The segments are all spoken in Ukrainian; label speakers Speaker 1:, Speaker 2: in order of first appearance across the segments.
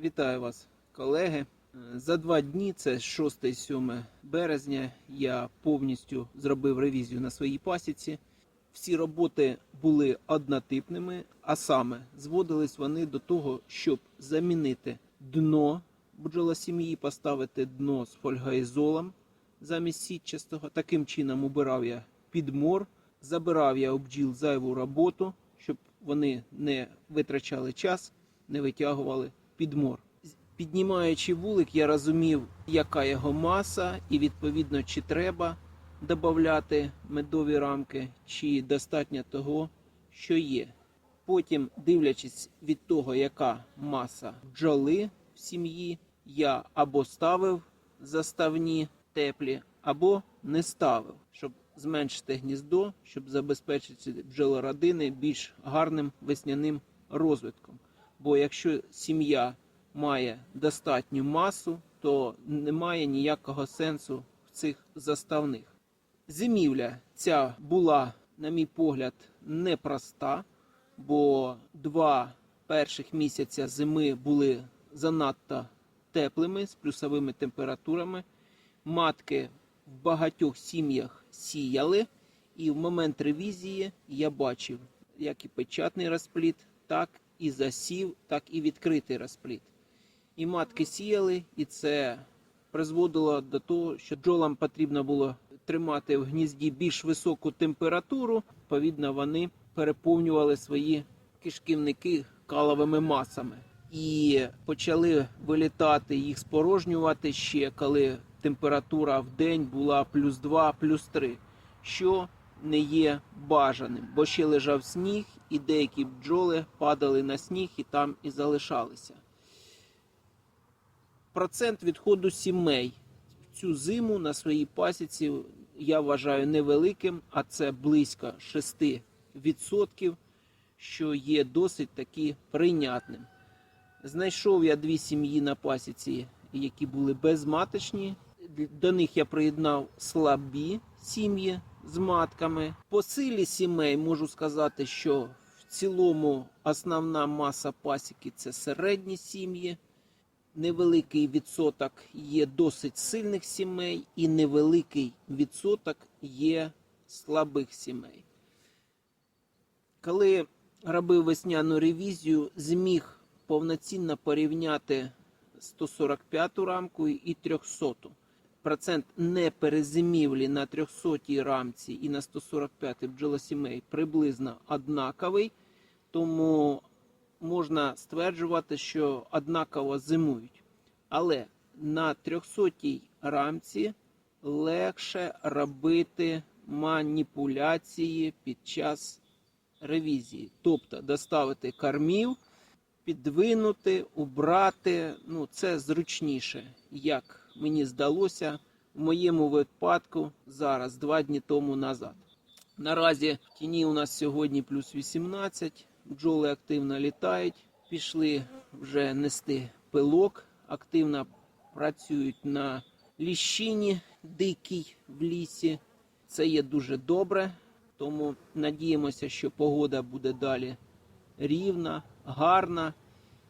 Speaker 1: Вітаю вас, колеги. За два дні, це 6-7 березня, я повністю зробив ревізію на своїй пасіці. Всі роботи були однотипними, а саме зводились вони до того, щоб замінити дно бджолосім'ї, поставити дно з фольгаізолом замість сітчастого. Таким чином убирав я підмор, забирав я у бджіл зайву роботу, щоб вони не витрачали час, не витягували підмор. Піднімаючи вулик, я розумів, яка його маса, і відповідно, чи треба додати медові рамки, чи достатньо того, що є. Потім, дивлячись від того, яка маса бджоли в сім'ї, я або ставив заставні теплі, або не ставив, щоб зменшити гніздо, щоб забезпечити бджолородини більш гарним весняним розвитком. Бо якщо сім'я має достатню масу, то немає ніякого сенсу в цих заставних. Зимівля ця була, на мій погляд, непроста, бо два перших місяця зими були занадто теплими з плюсовими температурами. Матки в багатьох сім'ях сіяли, і в момент ревізії я бачив як і печатний розпліт, так і засів, так і відкритий розпліт. І матки сіяли, і це призводило до того, що бджолам потрібно було тримати в гнізді більш високу температуру. Відповідно, вони переповнювали свої кишківники каловими масами. І почали вилітати їх спорожнювати ще, коли температура в день була плюс 2, плюс 3, що не є бажаним, бо ще лежав сніг, і деякі бджоли падали на сніг і там і залишалися процент відходу сімей в цю зиму на своїй пасіці я вважаю невеликим, а це близько 6%, що є досить таки прийнятним. Знайшов я дві сім'ї на пасіці, які були безматочні. До них я приєднав слабі сім'ї з матками. По силі сімей можу сказати, що в цілому основна маса пасіки це середні сім'ї невеликий відсоток є досить сильних сімей, і невеликий відсоток є слабих сімей. Коли робив весняну ревізію, зміг повноцінно порівняти 145 рамку і 300. Процент неперезимівлі на 300-й рамці і на 145-й бджолосімей приблизно однаковий, тому можна стверджувати, що однаково зимують. Але на 300 рамці легше робити маніпуляції під час ревізії. Тобто доставити кормів, підвинути, убрати. Ну, це зручніше, як мені здалося в моєму випадку зараз, два дні тому назад. Наразі тіні у нас сьогодні плюс 18, бджоли активно літають, пішли вже нести пилок, активно працюють на ліщині дикій в лісі. Це є дуже добре, тому надіємося, що погода буде далі рівна, гарна,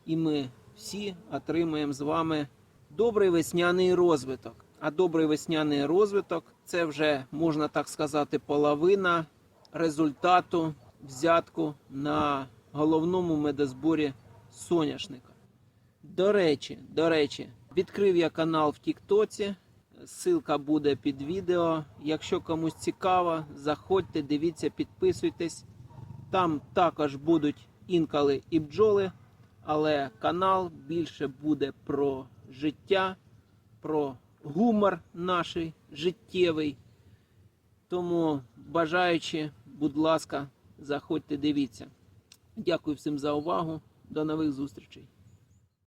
Speaker 1: і ми всі отримаємо з вами добрий весняний розвиток. А добрий весняний розвиток це вже можна так сказати половина результату взятку на головному медозборі соняшника. До речі, до речі, відкрив я канал в Тіктоці. Ссылка буде під відео. Якщо комусь цікаво, заходьте, дивіться, підписуйтесь. Там також будуть інколи і бджоли, але канал більше буде про життя, про гумор наш життєвий. Тому бажаючи, будь ласка, заходьте, дивіться. Дякую всім за увагу. До нових зустрічей.